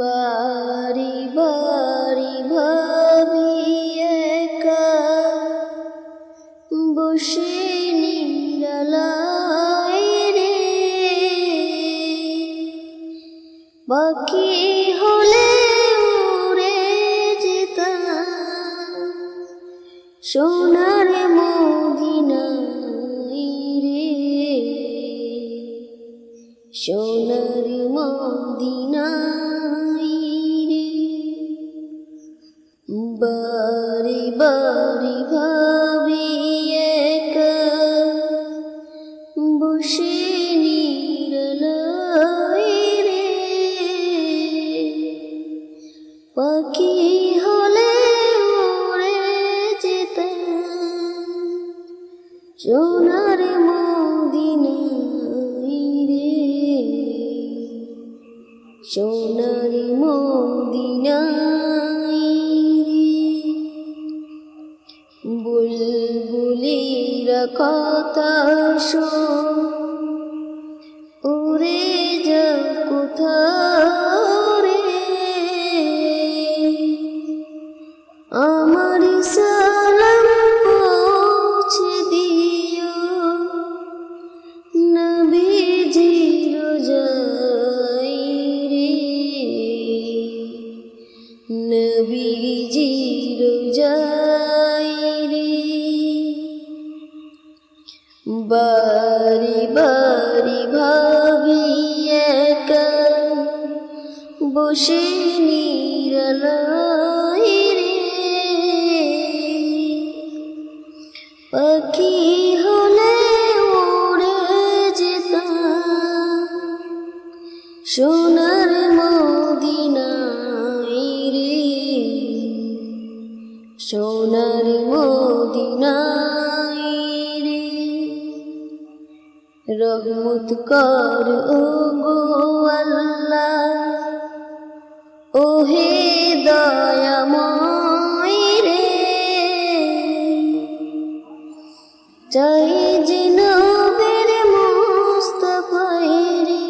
বাড়ি বাড়ি ভাবি একা। বসে নিরালায় রে। বাকি হলে উড়ে যেতাম। সোনার মদিনায় রে। সোনার মদিনায় বারি বারি ভাবি একা। বসে রে। পাখি হলে উড়ে যেতাম। সোনার মদিনায় রে। সোনার মদিনায় কথা উড়ে যা কোথাও আমার সালাম পৌঁছে দিও। নবীজির যাই রে। নবীজির যাই বারি বারি ভাবি একা বসে নিরলাই রে। পাখি হলে উড়ে যেতাম। সোনার মদিনায় রে। সোনার মদিনায় রহমত কর, ও গো আল্লাহ। ও হে দয়াময় রে। চাই যে নবীর মুস্তফায় রে।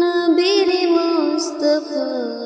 নবীর মুস্তফায়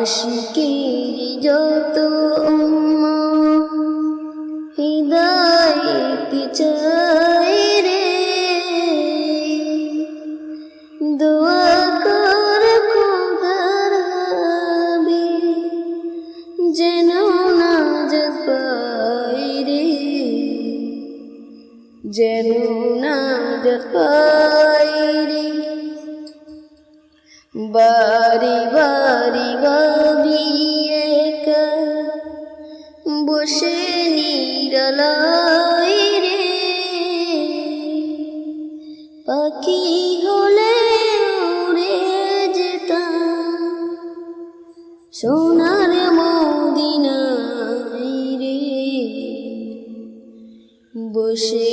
আশিকের যত হৃদয় চাই রে, দোয়া কর খোদার হাবি যেন না পাই রে, যেন না পাই বারি বারি ভাবি একা বসে নিরলাই রে পাখি হলে উড়ে যেতাম সোনার মদিনায় রে বসে